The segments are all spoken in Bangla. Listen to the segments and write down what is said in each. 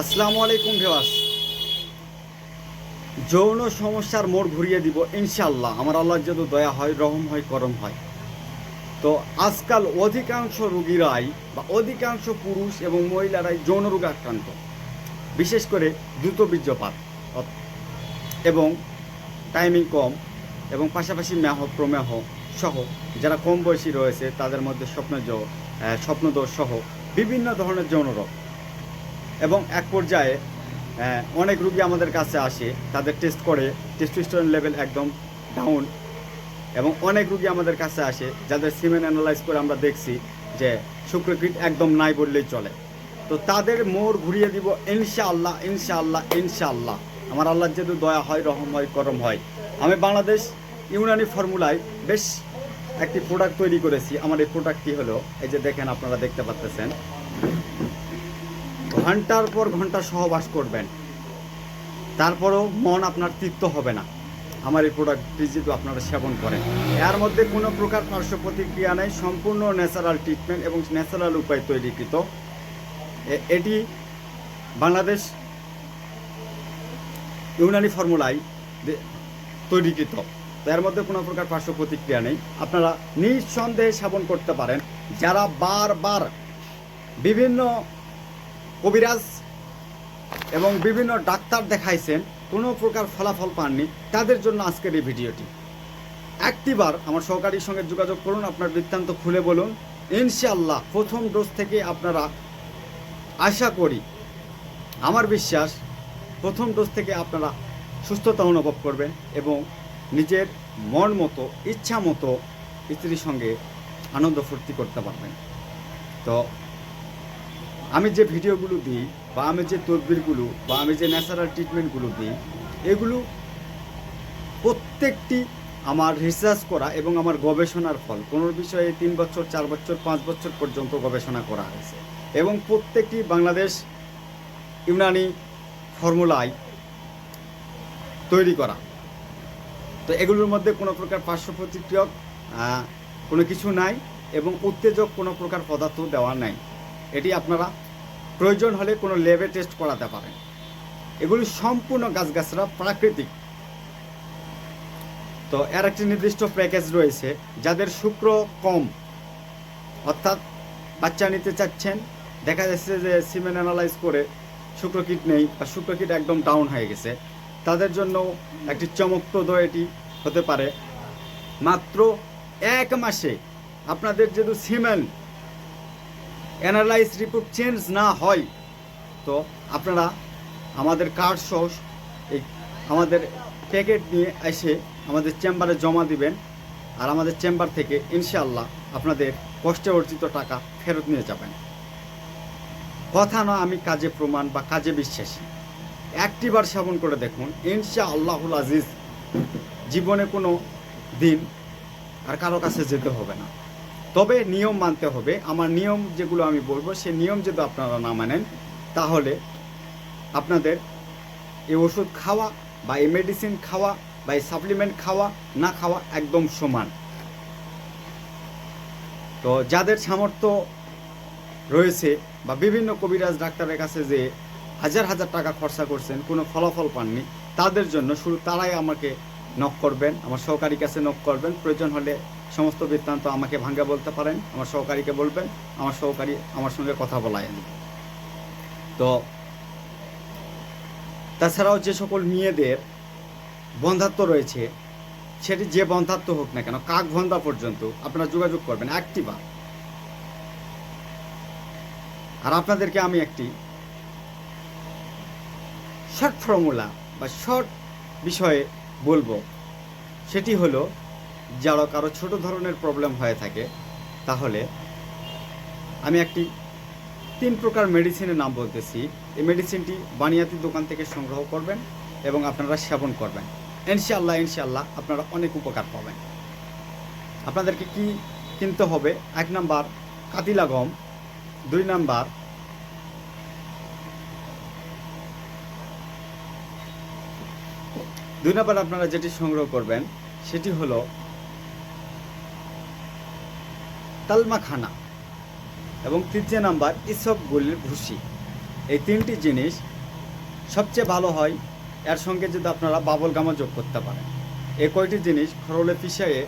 আসসালামু আলাইকুম ভিওয়াস যৌন সমস্যার মোড় ঘুরিয়ে দিব ইনশাল্লাহ আমার আল্লাহ যদি দয়া হয় রহম হয় করম হয়। তো আজকাল অধিকাংশ রুগীরাই বা অধিকাংশ পুরুষ এবং মহিলারাই যৌন রোগে আক্রান্ত। বিশেষ করে দ্রুত বীর্যপাত। এবং টাইমিং কম এবং পাশাপাশি মেহ প্রমেহ সহ যারা কম বয়সী রয়েছে তাদের মধ্যে স্বপ্নজ আহ, স্বপ্নদোষ সহ বিভিন্ন ধরনের যৌন রোগ। এবং এক পর্যায়ে অনেক রুগী আমাদের কাছে আসে, তাদের টেস্ট করে টেস্টোস্টেরন লেভেল একদম ডাউন এবং অনেক রুগী আমাদের কাছে আসে, যাদের সিমেন অ্যানালাইজ করে আমরা দেখছি যে শুক্রকীট একদম নাই বললেই চলে। তো তাদের মোড় ঘুরিয়ে দিব, ইনশাআল্লাহ ইনশাআল্লাহ ইনশাআল্লাহ। আমার আল্লাহ যেহেতু দয়া হয়, রহম হয়, করম হয়। আমি বাংলাদেশ ইউনানি ফর্মুলায় বেশ একটি প্রোডাক্ট তৈরি করেছি। আমার এই প্রোডাক্টটি হলো, এই যে দেখেন আপনারা দেখতে পাচ্ছেন। ঘণ্টার পর ঘণ্টা সহবাস করবেন। তারপরেও মন আপনার তৃপ্ত হবে না। আমার এই প্রোডাক্টটি যদি আপনারা সেবন করেন। এর মধ্যে কোনো প্রকার পার্শ্ব প্রতিক্রিয়া নেই, সম্পূর্ণ ন্যাচারাল ট্রিটমেন্ট এবং ন্যাচারাল উপায় তৈরিকৃত। এটি বাংলাদেশ ইউনানি ফর্মুলায় তৈরিকৃত। এর মধ্যে কোনো প্রকার পার্শ্ব প্রতিক্রিয়া নেই। আপনারা নিঃসন্দেহে সেবন করতে পারেন। যারা বারবার বিভিন্ন কবিরাজ এবং বিভিন্ন ডাক্তার দেখাইছেন, কোনো প্রকার ফলাফল পাননি। তাদের জন্য আজকের এই ভিডিওটি। একটিবার আমার সহকারীর সঙ্গে যোগাযোগ করুন, আপনার বৃত্তান্ত খুলে বলুন। ইনশাআল্লাহ প্রথম ডোজ থেকে আপনারা আশা করি, আমার বিশ্বাস প্রথম ডোজ থেকে আপনারা সুস্থতা অনুভব করবেন এবং নিজের মন মতো, ইচ্ছা মতো স্ত্রীর সঙ্গে আনন্দ ফুর্তি করতে পারবেন। তো আমি যে ভিডিওগুলো দিই, বা আমি যে তদবিরগুলো, বা আমি যে ন্যাচারাল ট্রিটমেন্টগুলো দিই, এগুলো প্রত্যেকটি আমার রিসার্চ করা এবং আমার গবেষণার ফল। কোনো বিষয়ে তিন বছর, চার বছর, পাঁচ বছর পর্যন্ত গবেষণা করা হয়েছে। এবং প্রত্যেকটি বাংলাদেশ ইউনানি ফর্মুলায় তৈরি করা। তো এগুলোর মধ্যে কোনো প্রকার পার্শ্ব প্রতিক্রিয়ক কোনো কিছু নাই এবং উত্তেজক কোনো প্রকার পদার্থ দেওয়া নাই। এটি আপনারা প্রয়োজন হলে কোনো ল্যাবে টেস্ট করাতে পারেন। এগুলি সম্পূর্ণ গাছগাছরা প্রাকৃতিক। তো এর একটি নির্দিষ্ট প্যাকেজ রয়েছে, যাদের শুক্র কম। অর্থাৎ বাচ্চা নিতে চাচ্ছেন, দেখা যাচ্ছে যে সিমেন অ্যানালাইজ করে শুক্র শুক্রকিট নেই বা শুক্র শুক্রকিট একদম ডাউন হয়ে গেছে, তাদের জন্য একটি চমকপ্রদ এটি হতে পারে। মাত্র এক মাসে আপনাদের যেহেতু সিমেন অ্যানালাইজ রিপোর্ট চেঞ্জ না হয়, তো আপনারা আমাদের কার্ড সহ এই আমাদের প্যাকেট নিয়ে এসে আমাদের চেম্বারে জমা দিবেন, আর আমাদের চেম্বার থেকে ইনশাআল্লাহ আপনাদের কষ্টে অর্জিত টাকা ফেরত নিয়ে যাবেন। কথা নয় আমি কাজে প্রমাণ বা কাজে বিশ্বাসী। একটিবার সেবন করে দেখুন ইনশা আল্লাহুল আজিজ, জীবনে কোনো দিন আর কারও কাছে যেতে হবে না। তবে নিয়ম মানতে হবে। আমার নিয়ম যেগুলো আমি বলব সে নিয়ম যদি আপনারা না মানেন, তাহলে আপনাদের এই ওষুধ খাওয়া বা এই মেডিসিন খাওয়া বা এই সাপ্লিমেন্ট খাওয়া, না খাওয়া একদম সমান। তো যাদের সামর্থ্য রয়েছে বা বিভিন্ন কবিরাজ ডাক্তারের কাছে যে হাজার হাজার টাকা খরচা করছেন, কোনো ফলাফল পাননি, তাদের জন্য শুরু তারাই আমাকে নক করবেন, আমার সহকারীর কাছে নক করবেন। প্রয়োজন হলে সমস্ত বৃত্তান্ত আমাকে ভাঙ্গা বলতে পারেন, আমার সহকারীকে বলবেন, আমার সহকারী আমার সঙ্গে কথা বলায়। তো তাছাড়াও যে সকল মেয়েদের বন্ধাত্ম রয়েছে, সেটি যে বন্ধাত্ম হোক না কেন, কাক বন্ধা পর্যন্ত আপনারা যোগাযোগ করবেন একটিবার আর আপনাদেরকে আমি একটি শর্ট ফর্মুলা বা শর্ট বিষয়ে বলব, সেটি হলো যারা কারও ছোট ধরনের প্রবলেম হয়ে থাকে, তাহলে আমি একটি তিন প্রকার মেডিসিনের নাম বলতেছি। এই মেডিসিনটি বানিয়াতি দোকান থেকে সংগ্রহ করবেন এবং আপনারা সেবন করবেন। ইনশাআল্লাহ ইনশাআল্লাহ আপনারা অনেক উপকার পাবেন। আপনাদেরকে কি কিনতে হবে? এক নাম্বার কাতিলা গম, দুই নাম্বার দুই নাম্বার আপনারা যেটি সংগ্রহ করবেন, সেটি হলো তালমাখানা এবং তৃতীয় নাম্বার ইসব গুলির ভুসি। এই তিনটি জিনিস সবচেয়ে ভালো হয়, এর সঙ্গে যদি আপনারা বাবল গামও যোগ করতে পারেন। এই কয়টি জিনিস খরলে পিষাইয়ে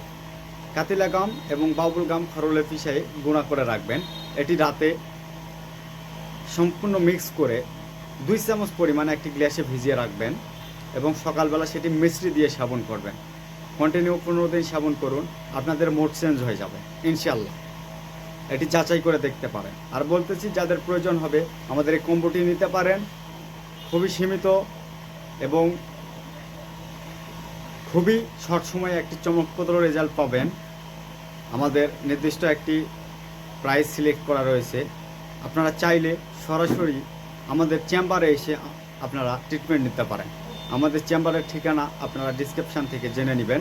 কাতিলা গাম এবং বাবুল গাম খরলে পিষাইয়ে গুঁড়া করে রাখবেন। এটি রাতে সম্পূর্ণ মিক্স করে দুই চামচ পরিমাণে একটি গ্লাসে ভিজিয়ে রাখবেন এবং সকালবেলা সেটি মিশ্রি দিয়ে সাবন করবেন। কন্টিনিউ পনেরো দিন সাবন করুন, আপনাদের মোড চেঞ্জ হয়ে যাবে ইনশাল্লাহ এটি যাচাই করে দেখতে পারেন। আর বলতেছি, যাদের প্রয়োজন হবে, আমাদের এই কম্বোটি নিতে পারেন। খুবই সীমিত এবং খুবই শর্ট সময়ে একটি চমকপ্রদ রেজাল্ট পাবেন। আমাদের নির্দিষ্ট একটি প্রাইস সিলেক্ট করা রয়েছে। আপনারা চাইলে সরাসরি আমাদের চেম্বারে এসে আপনারা ট্রিটমেন্ট নিতে পারেন। আমাদের চেম্বারের ঠিকানা আপনারা ডিসক্রিপশান থেকে জেনে নেবেন।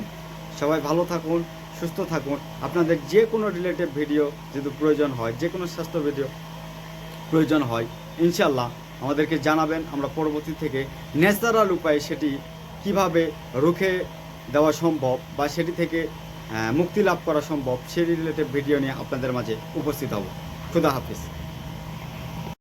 সবাই ভালো থাকুন। সুস্থ থাকুন। আপনাদের যে কোনো রিলেটেড ভিডিও যদি প্রয়োজন হয় যে কোনো স্বাস্থ্য ভিডিও প্রয়োজন হয় ইনশাল্লাহ আমাদেরকে জানাবেন। আমরা পরবর্তী থেকে ন্যাচারাল উপায়ে সেটি কীভাবে রুখে দেওয়া সম্ভব বা সেটি থেকে মুক্তি লাভ করা সম্ভব, সেই রিলেটেড ভিডিও নিয়ে আপনাদের মাঝে উপস্থিত হব। খুদা হাফিজ।